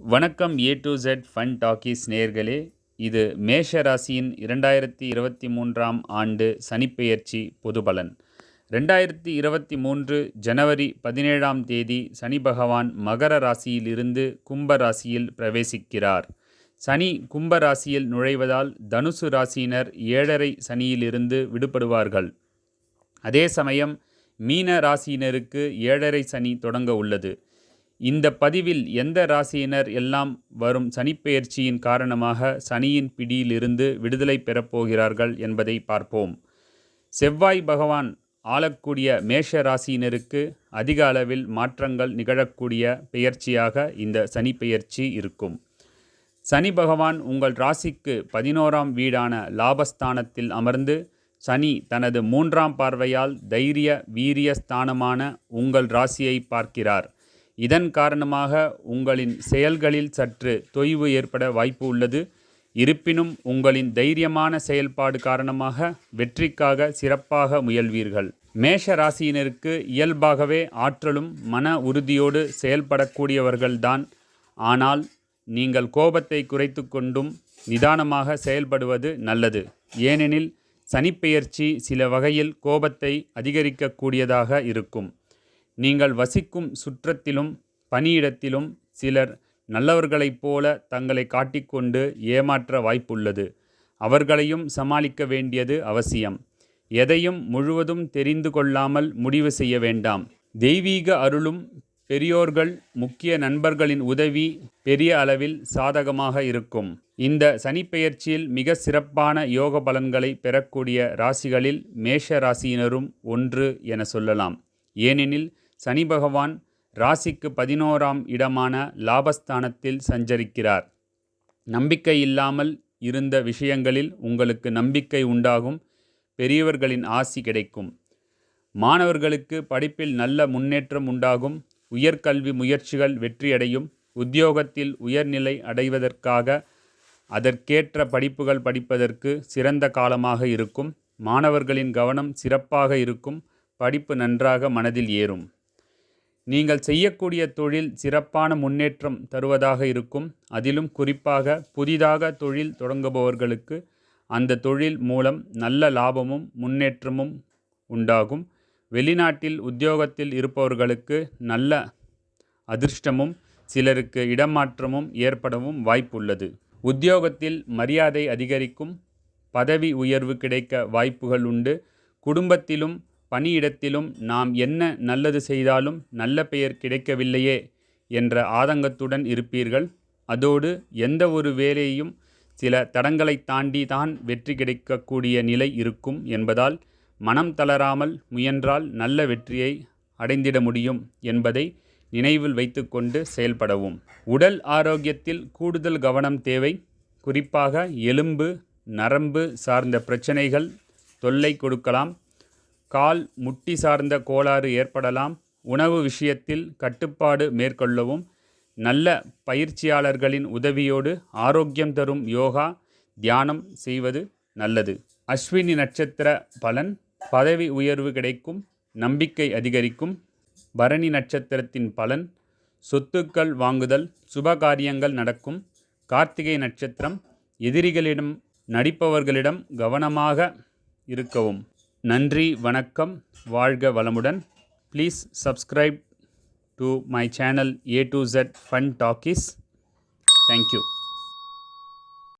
வணக்கம் A to Z fun talkies நேர்களே இது மேஷ ராசியின் இரண்டாயிரத்தி இருபத்தி மூன்றாம் ஆண்டு சனிப்பெயர்ச்சி பொதுபலன் ரெண்டாயிரத்தி இருபத்தி மூன்று ஜனவரி பதினேழாம் தேதி சனி பகவான் மகர ராசியிலிருந்து கும்ப ராசியில் பிரவேசிக்கிறார். சனி கும்ப ராசியில் நுழைவதால் தனுசு ராசியினர் ஏழரை சனியிலிருந்து விடுபடுவார்கள். அதே சமயம் மீன ராசியினருக்கு ஏழரை சனி தொடங்க உள்ளது. இந்த பதிவில் எந்த ராசியினர் எல்லாம் வரும் சனிப்பெயர்ச்சியின் காரணமாக சனியின் பிடியிலிருந்து விடுதலை பெறப்போகிறார்கள் என்பதை பார்ப்போம். செவ்வாய் பகவான் ஆளக்கூடிய மேஷ ராசியினருக்கு அதிக அளவில் மாற்றங்கள் நிகழக்கூடிய பெயர்ச்சியாக இந்த சனிப்பெயர்ச்சி இருக்கும். சனி பகவான் உங்கள் ராசிக்கு பதினோராம் வீடான லாபஸ்தானத்தில் அமர்ந்து சனி தனது மூன்றாம் பார்வையால் தைரிய வீரிய ஸ்தானமான உங்கள் ராசியை பார்க்கிறார். இதன் காரணமாக உங்களின் செயல்களில் சற்று தொய்வு ஏற்பட வாய்ப்பு உள்ளது. இருப்பினும் உங்களின் தைரியமான செயல்பாடு காரணமாக வெற்றிக்காக சிறப்பாக முயல்வீர்கள். மேஷ ராசியினருக்கு இயல்பாகவே ஆற்றலும் மன உறுதியோடு செயல்படக்கூடியவர்கள்தான். ஆனால் நீங்கள் கோபத்தை குறைத்து கொண்டும் நிதானமாக செயல்படுவது நல்லது. ஏனெனில் சனிப்பெயர்ச்சி சில வகையில் கோபத்தை அதிகரிக்கக்கூடியதாக இருக்கும். நீங்கள் வசிக்கும் சுற்றத்திலும் பணியிடத்திலும் சிலர் நல்லவர்களைப் போல தங்களை காட்டிக்கொண்டு ஏமாற்ற வாய்ப்புள்ளது. அவர்களையும் சமாளிக்க வேண்டியது அவசியம். எதையும் முழுவதும் தெரிந்து கொள்ளாமல் முடிவு செய்ய வேண்டாம். தெய்வீக அருளும் பெரியோர்கள் முக்கிய நண்பர்களின் உதவி பெரிய அளவில் சாதகமாக இருக்கும். இந்த சனிப்பெயர்ச்சியில் மிக சிறப்பான யோக பலன்களை பெறக்கூடிய ராசிகளில் மேஷ ராசியினரும் ஒன்று என சொல்லலாம். ஏனெனில் சனி பகவான் ராசிக்கு பதினோராம் இடமான லாபஸ்தானத்தில் சஞ்சரிக்கிறார். நம்பிக்கை இல்லாமல் இருந்த விஷயங்களில் உங்களுக்கு நம்பிக்கை உண்டாகும். பெரியவர்களின் ஆசி கிடைக்கும். மாணவர்களுக்கு படிப்பில் நல்ல முன்னேற்றம் உண்டாகும். உயர்கல்வி முயற்சிகள் வெற்றியடையும். உத்தியோகத்தில் உயர்நிலை அடைவதற்காக அதற்கேற்ற படிப்புகள் படிப்பதற்கு சிறந்த காலமாக இருக்கும். மாணவர்களின் கவனம் சிறப்பாக இருக்கும். படிப்பு நன்றாக மனதில் ஏறும். நீங்கள் செய்யக்கூடிய தொழில் சிறப்பான முன்னேற்றம் தருவதாக இருக்கும். அதிலும் குறிப்பாக புதிதாக தொழில் தொடங்குபவர்களுக்கு அந்த தொழில் மூலம் நல்ல லாபமும் முன்னேற்றமும் உண்டாகும். வெளிநாட்டில் உத்தியோகத்தில் இருப்பவர்களுக்கு நல்ல அதிர்ஷ்டமும் சிலருக்கு இடமாற்றமும் ஏற்படவும் வாய்ப்புள்ளது. உத்தியோகத்தில் மரியாதை அதிகரிக்கும் பதவி உயர்வு கிடைக்க வாய்ப்புகள் உண்டு. குடும்பத்திலும் பணியிடத்திலும் நாம் என்ன நல்லது செய்தாலும் நல்ல பெயர் கிடைக்கவில்லையே என்ற ஆதங்கத்துடன் இருப்பீர்கள். அதோடு எந்த ஒரு வேலையையும் சில தடங்களை தாண்டி தான் வெற்றி கிடைக்கக்கூடிய நிலை இருக்கும் என்பதால் மனம் தளராமல் முயன்றால் நல்ல வெற்றியை அடைந்திட முடியும் என்பதை நினைவில் வைத்துக்கொண்டு செயல்படவும். உடல் ஆரோக்கியத்தில் கூடுதல் கவனம் தேவை. குறிப்பாக எலும்பு நரம்பு சார்ந்த பிரச்சனைகள் தொல்லை கொடுக்கலாம். கால் முட்டி சார்ந்த கோளாறு ஏற்படலாம். உணவு விஷயத்தில் கட்டுப்பாடு மேற்கொள்ளவும். நல்ல பயிற்சியாளர்களின் உதவியோடு ஆரோக்கியம் தரும் யோகா தியானம் செய்வது நல்லது. அஸ்வினி நட்சத்திர பலன் பதவி உயர்வு கிடைக்கும் நம்பிக்கை அதிகரிக்கும். பரணி நட்சத்திரத்தின் பலன் சொத்துக்கள் வாங்குதல் சுபகாரியங்கள் நடக்கும். கார்த்திகை நட்சத்திரம் எதிரிகளிடம் நடிப்பவர்களிடம் கவனமாக இருக்கவும். நன்றி வணக்கம் வாழ்க வளமுடன். Please subscribe to my channel A to Z fun talkies thank you